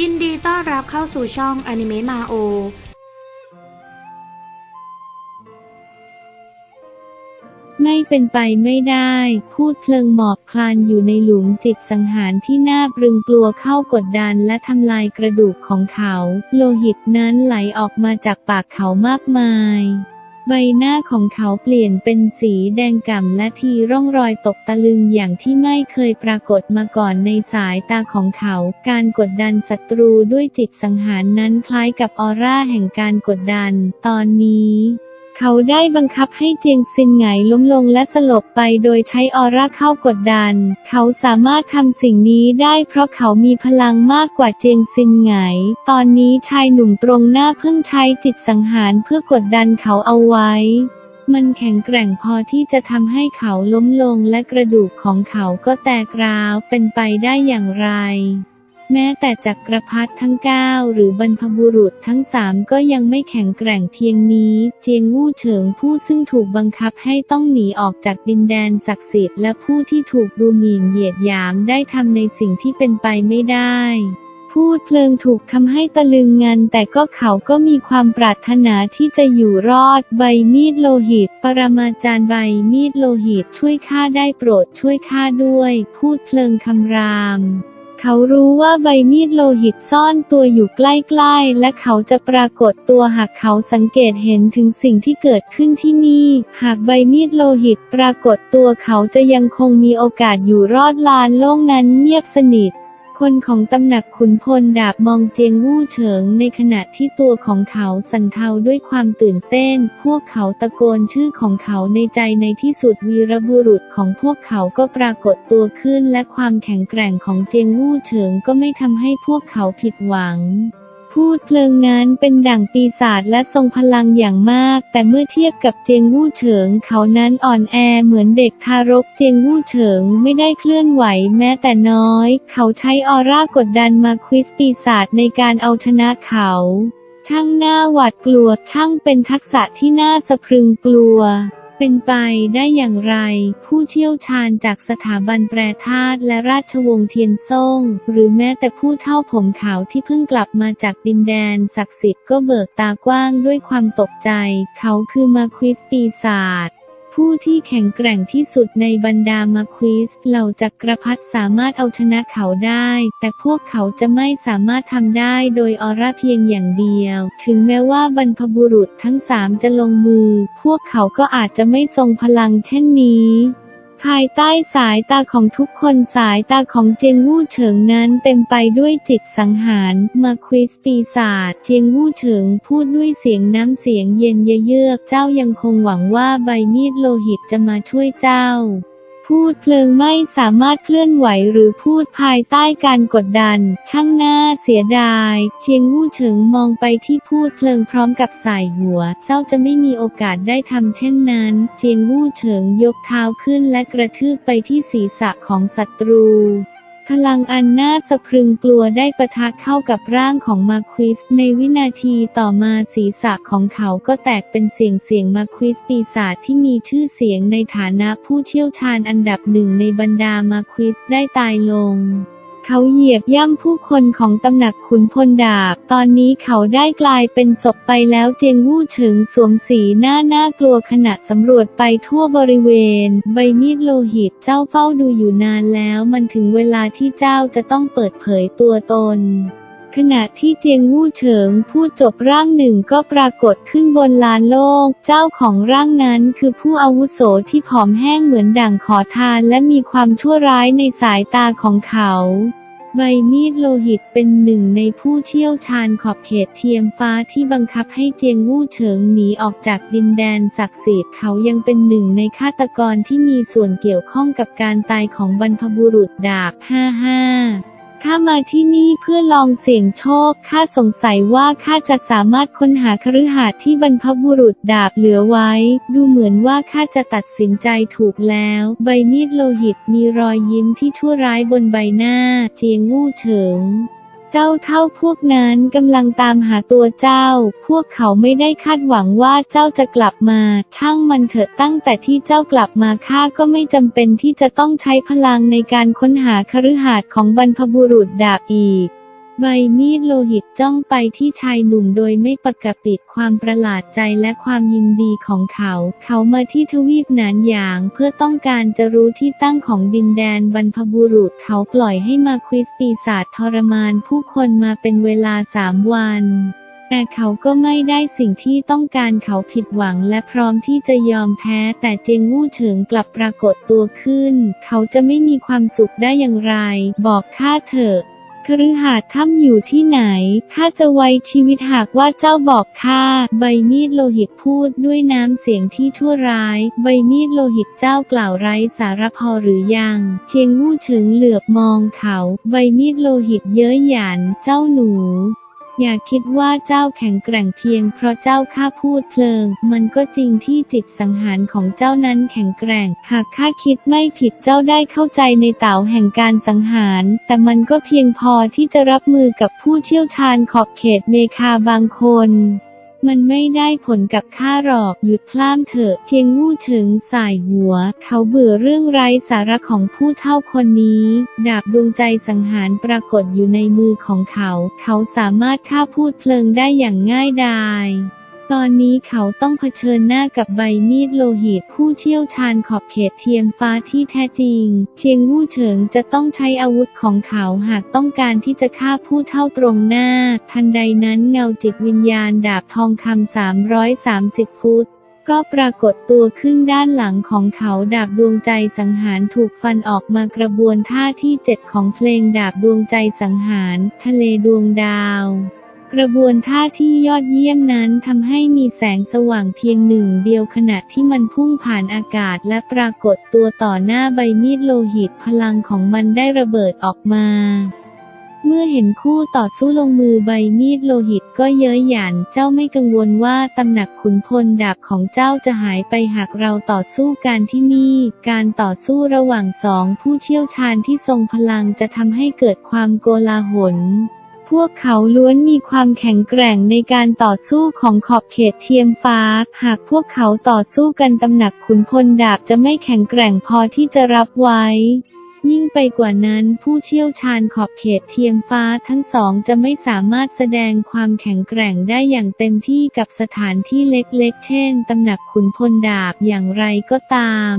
ยินดีต้อนรับเข้าสู่ช่องอนิเมะมาโอไม่เป็นไปไม่ได้ พูดเพลิงหมอบคลานอยู่ในหลุมจิตสังหารที่น่าปรึงกลัวเข้ากดดันและทำลายกระดูกของเขา โลหิตนั้นไหลออกมาจากปากเขามากมาย ใบหน้าของเขาเปลี่ยนเป็นสีแดงก่ำและทีร่องรอยตกตะลึงอย่างที่ไม่เคยปรากฏมาก่อนในสายตาของเขา การกดดันศัตรูด้วยจิตสังหารนั้นคล้ายกับออร่าแห่งการกดดัน ตอนนี้ เขาได้บังคับให้เจียงซินหงล้มลงและสลบไปโดยใช้ออร่าเข้ากดดัน เขาสามารถทำสิ่งนี้ได้เพราะเขามีพลังมากกว่าเจียงซินหงตอนนี้ชายหนุ่มตรงหน้าเพิ่งใช้จิตสังหารเพื่อกดดันเขาเอาไว้ มันแข็งแกร่งพอที่จะทำให้เขาล้มลงและกระดูกของเขาก็แตกร้าวเป็นไปได้อย่างไร แม้แต่จักรพรรดิทั้ง9หรือบรรพบุรุษทั้งสามก็ยังไม่แข็งแกร่งเพียงนี้ เจียงวู่เฉิงผู้ซึ่งถูกบังคับให้ต้องหนีออกจากดินแดนศักดิ์สิทธิ์และผู้ที่ถูกดูหมิ่นเหยียดหยามได้ทำในสิ่งที่เป็นไปไม่ได้พูดเพลิงถูกทำให้ตะลึงงันแต่ก็เขาก็มีความปรารถนาที่จะอยู่รอด ใบมีดโลหิต ปรมาจารย์ใบมีดโลหิตช่วยข้าได้โปรดช่วยข้าด้วย พูดเพลิงคำราม เขารู้ว่าใบมีดโลหิตซ่อนตัวอยู่ใกล้ๆ และเขาจะปรากฏตัวหากเขาสังเกตเห็นถึงสิ่งที่เกิดขึ้นที่นี่ หากใบมีดโลหิตปรากฏตัวเขาจะยังคงมีโอกาสอยู่รอดลานโล่งนั้นเงียบสนิท คนของตำหนักขุนพลดาบมองเจียงวู่เฉิงในขณะที่ตัวของเขาสั่นเทาด้วยความตื่นเต้น พวกเขาตะโกนชื่อของเขาในใจในที่สุดวีรบุรุษของพวกเขาก็ปรากฏตัวขึ้นและความแข็งแกร่งของเจียงวู่เฉิงก็ไม่ทำให้พวกเขาผิดหวัง พูดเพลิงนั้นเป็นดั่งปีศาจและทรงพลังอย่างมาก แต่เมื่อเทียบกับเจียงวู่เฉิงเขานั้นอ่อนแอเหมือนเด็กทารกเจียงวู่เฉิงไม่ได้เคลื่อนไหวแม้แต่น้อย เขาใช้ออร่ากดดันมาควิสปีศาจในการเอาชนะเขา ช่างหน้าหวาดกลัวช่างเป็นทักษะที่น่าสะพรึงกลัว เป็นไปได้อย่างไร ผู้เชี่ยวชาญจากสถาบันแปรธาตุและราชวงศ์เทียนซ่ง หรือแม้แต่ผู้เท่าผมขาวที่เพิ่งกลับมาจากดินแดนศักดิ์สิทธิ์ก็เบิกตากว้างด้วยความตกใจ เขาคือมาควิสปีศาจ ผู้ที่แข็งแกร่งที่สุดในบรรดามาควิสเหล่าจักรพรรดิสามารถเอาชนะเขาได้ แต่พวกเขาจะไม่สามารถทำได้โดยออร่าเพียงอย่างเดียว ถึงแม้ว่าบรรพบุรุษทั้งสามจะลงมือ พวกเขาก็อาจจะไม่ทรงพลังเช่นนี้ ภายใต้สายตาของทุกคนสายตาของเจียงวู่เฉิงนั้นเต็มไปด้วยจิตสังหาร มาควิสปีศาจเจียงวู่เฉิงพูดด้วยเสียงน้ำเสียงเย็นเยือกเจ้ายังคงหวังว่าใบมีดโลหิตจะมาช่วยเจ้า พูดเพลิงไม่สามารถเคลื่อนไหวหรือพูดภายใต้การกดดัน ช่างน่าเสียดายเจียงวู่เฉิงมองไปที่พูดเพลิงพร้อมกับสายหัว เจ้าจะไม่มีโอกาสได้ทำเช่นนั้นเจียงวู่เฉิงยกเท้าขึ้นและกระทืบไปที่ศีรษะของศัตรู พลังอันน่าสะพรึงกลัวได้ปะทะเข้ากับร่างของมาควิส ในวินาทีต่อมาศีรษะของเขาก็แตกเป็นเสียงเสียงมาควิสปีศาจที่มีชื่อเสียงในฐานะผู้เชี่ยวชาญอันดับหนึ่งในบรรดามาควิสได้ตายลง เขาเหยียบย่ำผู้คนของตำหนักขุนพลดาบ ตอนนี้เขาได้กลายเป็นศพไปแล้วเจียงวู่เฉิงสวมสีหน้าน่ากลัวขณะสำรวจไปทั่วบริเวณ ใบมีดโลหิตเจ้าเฝ้าดูอยู่นานแล้วมันถึงเวลาที่เจ้าจะต้องเปิดเผยตัวตนขณะที่เจียงวู่เฉิงพูดจบร่างหนึ่งก็ปรากฏขึ้นบนลานโลก เจ้าของร่างนั้นคือผู้อาวุโสที่ผอมแห้งเหมือนด่างขอทานและมีความชั่วร้ายในสายตาของเขา ใบมีดโลหิตเป็นหนึ่งในผู้เชี่ยวชาญขอบเขตเทียมฟ้าที่บังคับให้เจียงวู่เฉิงหนีออกจากดินแดนศักดิ์สิทธิ์เขายังเป็นหนึ่งในฆาตกรที่มีส่วนเกี่ยวข้องกับการตายของบรรพบุรุษดาบ 55 ข้ามาที่นี่เพื่อลองเสี่ยงโชค ข้าสงสัยว่าข้าจะสามารถค้นหาคฤหาสน์ที่บรรพบุรุษดาบเหลือไว้ ดูเหมือนว่าข้าจะตัดสินใจถูกแล้ว ใบมีดโลหิตมีรอยยิ้มที่ชั่วร้ายบนใบหน้า เจียงงู่เฉิง เจ้าเท่าพวกนั้นกำลังตามหาตัวเจ้า พวกเขาไม่ได้คาดหวังว่าเจ้าจะกลับมา ช่างมันเถอะตั้งแต่ที่เจ้ากลับมาข้าก็ไม่จำเป็นที่จะต้องใช้พลังในการค้นหาคฤหาสน์ของบรรพบุรุษดาบอีก ใบมีดโลหิตจ้องไปที่ชายหนุ่มโดยไม่ปกปิดความประหลาดใจและความยินดีของเขา เขามาที่ทวีปหนานหยางเพื่อต้องการจะรู้ที่ตั้งของดินแดนบรรพบุรุษเขาปล่อยให้มาควิสปีศาจทรมานผู้คนมาเป็นเวลาสามวัน แต่เขาก็ไม่ได้สิ่งที่ต้องการเขาผิดหวังและพร้อมที่จะยอมแพ้ แต่เจงวู่เฉิงกลับปรากฏตัวขึ้น เขาจะไม่มีความสุขได้อย่างไร บอกข้าเถอะ คฤหาสน์ถ้ำอยู่ที่ไหนข้าจะไว้ชีวิตหากว่าเจ้าบอกข้าใบมีดโลหิตพูดด้วยน้ำเสียงที่ชั่วร้าย ใบมีดโลหิตเจ้ากล่าวไร้สารพอหรือยังเชียงมู่เฉิงเหลือบมองเขา ใบมีดโลหิตเย้ยหยันเจ้าหนู อย่าคิดว่าเจ้าแข็งแกร่งเพียงเพราะเจ้าข้าพูดเพลิง มันก็จริงที่จิตสังหารของเจ้านั้นแข็งแกร่ง หากข้าคิดไม่ผิดเจ้าได้เข้าใจในเต่าแห่งการสังหาร แต่มันก็เพียงพอที่จะรับมือกับผู้เชี่ยวชาญขอบเขตเมคาบางคน มันไม่ได้ผลกับข้าหรอกหยุดพล่ามเถอะเพียงวู่เฉิงสายหัว เขาเบื่อเรื่องไร้สาระของผู้เท่าคนนี้ ดาบดวงใจสังหารปรากฏอยู่ในมือของเขา เขาสามารถฆ่าพูดเพลิงได้อย่างง่ายดาย ตอนนี้เขาต้องเผชิญหน้ากับใบมีดโลหิตผู้เชี่ยวชาญขอบเขตเทียมฟ้าที่แท้จริงเชียงวู่เฉิงจะต้องใช้อาวุธของเขาหากต้องการที่จะฆ่าผู้เท่าตรงหน้า ทันใดนั้นเงาจิตวิญญาณดาบทองคำ330ฟุตก็ปรากฏตัวขึ้นด้านหลังของเขาดาบดวงใจสังหารถูกฟันออกมากระบวนท่าที่เจ็ดของเพลงดาบดวงใจสังหาร ทะเลดวงดาว กระบวนท่าที่ยอดเยี่ยมนั้นทำให้มีแสงสว่างเพียงหนึ่งเดียวขณะที่มันพุ่งผ่านอากาศและปรากฏตัวต่อหน้าใบมีดโลหิตพลังของมันได้ระเบิดออกมา เมื่อเห็นคู่ต่อสู้ลงมือใบมีดโลหิตก็เย้ยหยันเจ้าไม่กังวลว่าตำหนักขุนพลดาบของเจ้าจะหายไปหากเราต่อสู้กันที่นี่ การต่อสู้ระหว่างสองผู้เชี่ยวชาญที่ทรงพลังจะทำให้เกิดความโกลาหล พวกเขาล้วนมีความแข็งแกร่งในการต่อสู้ของขอบเขตเทียมฟ้า หากพวกเขาต่อสู้กันตำหนักขุนพลดาบจะไม่แข็งแกร่งพอที่จะรับไว้ ยิ่งไปกว่านั้นผู้เชี่ยวชาญขอบเขตเทียมฟ้าทั้งสองจะไม่สามารถแสดงความแข็งแกร่งได้อย่างเต็มที่กับสถานที่เล็กๆ เช่นตำหนักขุนพลดาบอย่างไรก็ตาม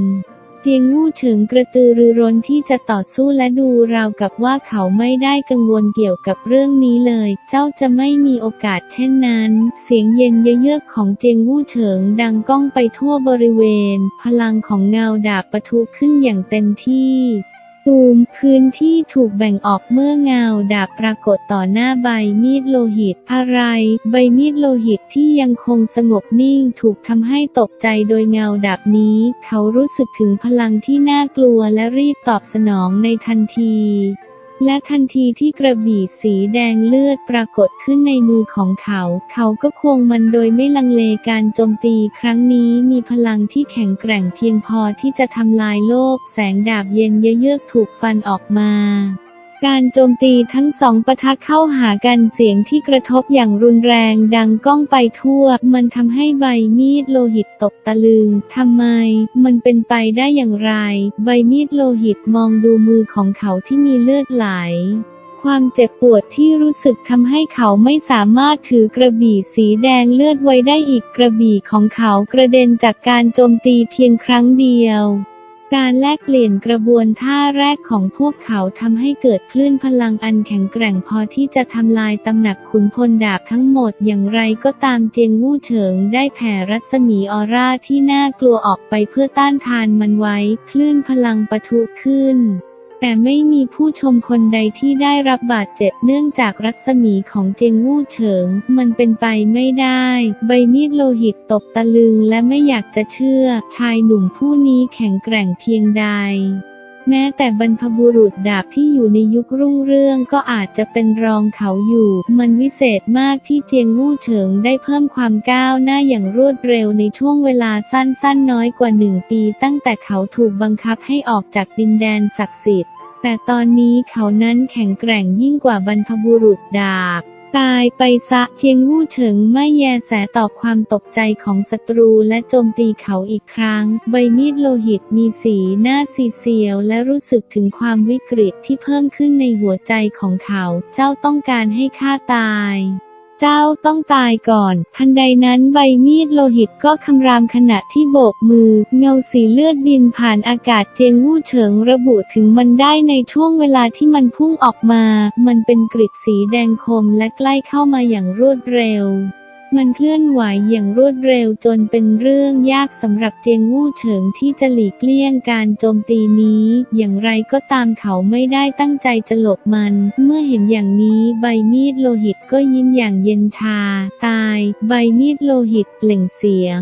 เจียงงู่เฉิงกระตือรือร้นที่จะต่อสู้และดูราวกับว่าเขาไม่ได้กังวลเกี่ยวกับเรื่องนี้เลย เจ้าจะไม่มีโอกาสเช่นนั้น เสียงเย็นเยือกของเจียงงู่เฉิงดังก้องไปทั่วบริเวณ พลังของเงาดาบปะทุขึ้นอย่างเต็มที่ ตูมพื้นที่ถูกแบ่งออกเมื่อเงาดาบปรากฏต่อหน้าใบมีดโลหิตอะไร ใบมีดโลหิตที่ยังคงสงบนิ่งถูกทำให้ตกใจโดยเงาดาบนี้ เขารู้สึกถึงพลังที่น่ากลัวและรีบตอบสนองในทันที และทันทีที่กระบี่สีแดงเลือดปรากฏขึ้นในมือของเขา เขาก็ควงมันโดยไม่ลังเลการโจมตีครั้งนี้มีพลังที่แข็งแกร่งเพียงพอที่จะทำลายโลก แสงดาบเย็นเยือกถูกฟันออกมา การโจมตีทั้งสองปะทะเข้าหากันเสียงที่กระทบอย่างรุนแรงดังก้องไปทั่ว มันทำให้ใบมีดโลหิตตกตะลึงทำไม มันเป็นไปได้อย่างไร ใบมีดโลหิตมองดูมือของเขาที่มีเลือดไหลความเจ็บปวดที่รู้สึกทำให้เขาไม่สามารถถือกระบี่สีแดงเลือดไว้ได้อีกกระบี่ของเขากระเด็นจากการโจมตีเพียงครั้งเดียว การแลกเปลี่ยนกระบวนท่าแรกของพวกเขาทำให้เกิดคลื่นพลังอันแข็งแกร่งพอที่จะทำลายตำหนักขุนพลดาบทั้งหมดอย่างไรก็ตามเจียงวู่เฉิงได้แผ่รัศมีออร่าที่น่ากลัวออกไปเพื่อต้านทานมันไว้ คลื่นพลังปะทุขึ้น แต่ไม่มีผู้ชมคนใดที่ได้รับบาดเจ็บเนื่องจากรัศมีของเจงวู่เฉิง มันเป็นไปไม่ได้ ใบมีดโลหิตตกตะลึงและไม่อยากจะเชื่อ ชายหนุ่มผู้นี้แข็งแกร่งเพียงใดแม้แต่บรรพบุรุษดาบที่อยู่ในยุครุ่งเรืองก็อาจจะเป็นรองเขาอยู่ มันวิเศษมากที่เจียงวู่เฉิงได้เพิ่มความก้าวหน้าอย่างรวดเร็วในช่วงเวลาสั้นๆน้อยกว่าหนึ่งปี ตั้งแต่เขาถูกบังคับให้ออกจากดินแดนศักดิ์สิทธิ์ แต่ตอนนี้เขานั้นแข็งแกร่งยิ่งกว่าบรรพบุรุษดาบ ตายไปซะเพียงวู่เฉิงไม่แยแสต่อความตกใจของศัตรูและโจมตีเขาอีกครั้ง ใบมีดโลหิตมีสีหน้าซีเซียวและรู้สึกถึงความวิกฤตที่เพิ่มขึ้นในหัวใจของเขา เจ้าต้องการให้ข้าตาย เจ้าต้องตายก่อน ทันใดนั้นใบมีดโลหิตก็คำรามขณะที่โบกมือ เงาสีเลือดบินผ่านอากาศเจียงวู่เฉิงระบุถึงมันได้ในช่วงเวลาที่มันพุ่งออกมา มันเป็นกริดสีแดงคมและใกล้เข้ามาอย่างรวดเร็ว มันเคลื่อนไหวอย่างรวดเร็วจนเป็นเรื่องยากสำหรับเจียงวู่เฉิงที่จะหลีกเลี่ยงการโจมตีนี้ อย่างไรก็ตามเขาไม่ได้ตั้งใจจะหลบมัน เมื่อเห็นอย่างนี้ใบมีดโลหิตก็ยิ้มอย่างเย็นชา ตาย ใบมีดโลหิตเปล่งเสียง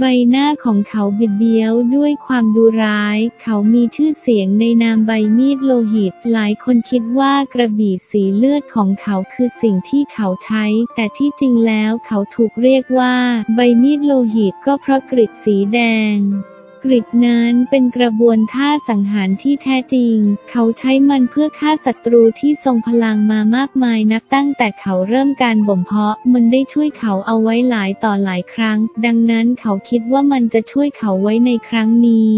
ใบหน้าของเขาบิดเบี้ยวด้วยความดูร้าย เขามีชื่อเสียงในนามใบมีดโลหิต หลายคนคิดว่ากระบี่สีเลือดของเขาคือสิ่งที่เขาใช้ แต่ที่จริงแล้วเขาถูกเรียกว่า ใบมีดโลหิตก็เพราะกริดสีแดง กริดนั้นเป็นกระบวนท่าสังหารที่แท้จริง เขาใช้มันเพื่อฆ่าศัตรูที่ทรงพลังมามากมายนับตั้งแต่เขาเริ่มการบ่มเพาะ มันได้ช่วยเขาเอาไว้หลายต่อหลายครั้ง ดังนั้นเขาคิดว่ามันจะช่วยเขาไว้ในครั้งนี้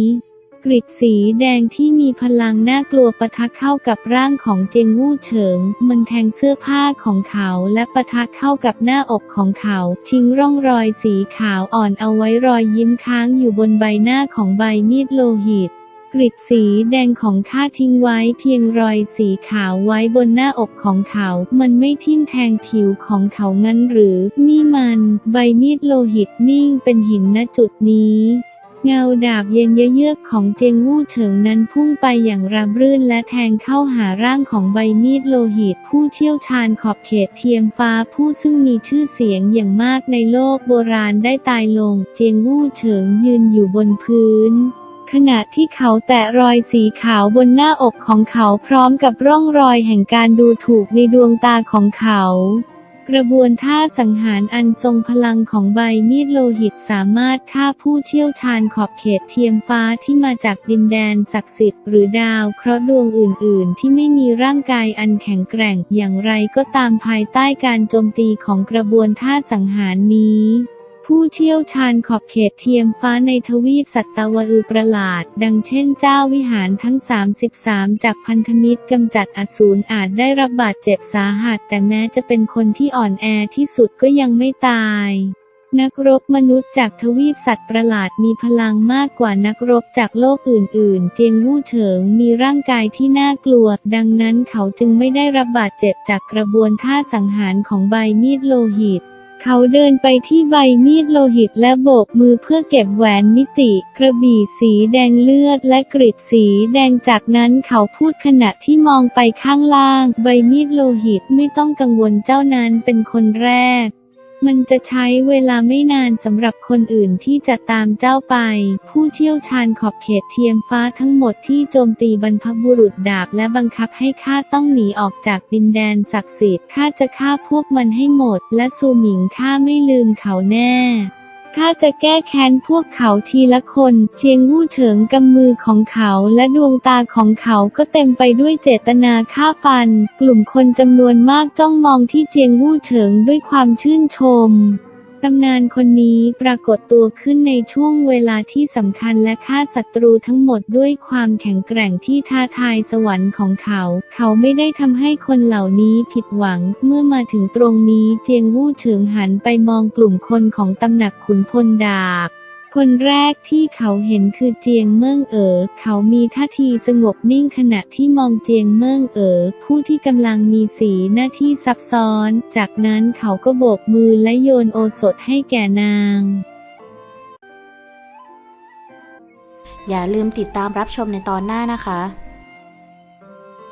กริดสีแดงที่มีพลังน่ากลัวปะทะเข้ากับร่างของเจงวู่เฉิง มันแทงเสื้อผ้าของเขาและปะทะเข้ากับหน้าอกของเขา ทิ้งร่องรอยสีขาวอ่อนเอาไว้รอยยิ้มค้างอยู่บนใบหน้าของใบมีดโลหิตกริดสีแดงของข้าทิ้งไว้เพียงรอยสีขาวไว้บนหน้าอกของเขา มันไม่ทิ่มแทงผิวของเขางั้นหรือ นี่มัน ใบมีดโลหิตนิ่งเป็นหินณจุดนี้ เงาดาบเย็นเยือกของเจงวู่เฉิงนั้นพุ่งไปอย่างราบรื่นและแทงเข้าหาร่างของใบมีดโลหิต ผู้เชี่ยวชาญขอบเขตเทียมฟ้าผู้ซึ่งมีชื่อเสียงอย่างมากในโลกโบราณได้ตายลง เจงวู่เฉิงยืนอยู่บนพื้นขณะที่เขาแตะรอยสีขาวบนหน้าอกของเขาพร้อมกับร่องรอยแห่งการดูถูกในดวงตาของเขา กระบวนท่าสังหารอันทรงพลังของใบมีดโลหิตสามารถฆ่าผู้เชี่ยวชาญขอบเขตเทียมฟ้าที่มาจากดินแดนศักดิ์สิทธิ์หรือดาวเคราะห์ดวงอื่น ๆ ที่ไม่มีร่างกายอันแข็งแกร่ง อย่างไรก็ตามภายใต้การโจมตีของกระบวนท่าสังหารนี้ ผู้เชี่ยวชาญขอบเขตเทียมฟ้าในทวีปสัตวือประหลาด ดังเช่นเจ้าวิหารทั้ง 33 จากพันธมิตรกำจัดอสูรอาจได้รับบาดเจ็บสาหัส แต่แม้จะเป็นคนที่อ่อนแอที่สุดก็ยังไม่ตาย นักรบมนุษย์จากทวีปสัตว์ประหลาดมีพลังมากกว่านักรบจากโลกอื่น ๆ เจียงวู่เฉิงมีร่างกายที่น่ากลัว ดังนั้นเขาจึงไม่ได้รับบาดเจ็บจากกระบวนท่าสังหารของใบมีดโลหิต เขาเดินไปที่ใบมีดโลหิตและโบกมือเพื่อเก็บแหวนมิติ กระบี่สีแดงเลือดและกริดสีแดงจากนั้นเขาพูดขณะที่มองไปข้างล่าง ใบมีดโลหิตไม่ต้องกังวลเจ้านั้นเป็นคนแรก มันจะใช้เวลาไม่นานสำหรับคนอื่นที่จะตามเจ้าไป ผู้เชี่ยวชาญขอบเขตเทียมฟ้าทั้งหมดที่โจมตีบรรพบุรุษดาบและบังคับให้ข้าต้องหนีออกจากดินแดนศักดิ์สิทธิ์ข้าจะฆ่าพวกมันให้หมด และซูหมิงข้าไม่ลืมเขาแน่ ข้าจะแก้แค้นพวกเขาทีละคน เจียงวู่เฉิงกำมือของเขาและดวงตาของเขาก็เต็มไปด้วยเจตนาฆ่าฟัน กลุ่มคนจำนวนมากจ้องมองที่เจียงวู่เฉิงด้วยความชื่นชม ตำนานคนนี้ปรากฏตัวขึ้นในช่วงเวลาที่สำคัญและฆ่าศัตรูทั้งหมดด้วยความแข็งแกร่งที่ท้าทายสวรรค์ของเขา เขาไม่ได้ทำให้คนเหล่านี้ผิดหวัง เมื่อมาถึงตรงนี้เจียงวู่เฉิงหันไปมองกลุ่มคนของตำหนักขุนพลดาบ คนแรกที่เขาเห็นคือเจียงเมิ่งเอ๋อ เขามีท่าทีสงบนิ่งขณะที่มองเจียงเมิ่งเอ๋อ ผู้ที่กำลังมีสีหน้าที่ซับซ้อน จากนั้นเขาก็โบกมือและโยนโอสถให้แก่นางอย่าลืมติดตามรับชมในตอนหน้านะคะ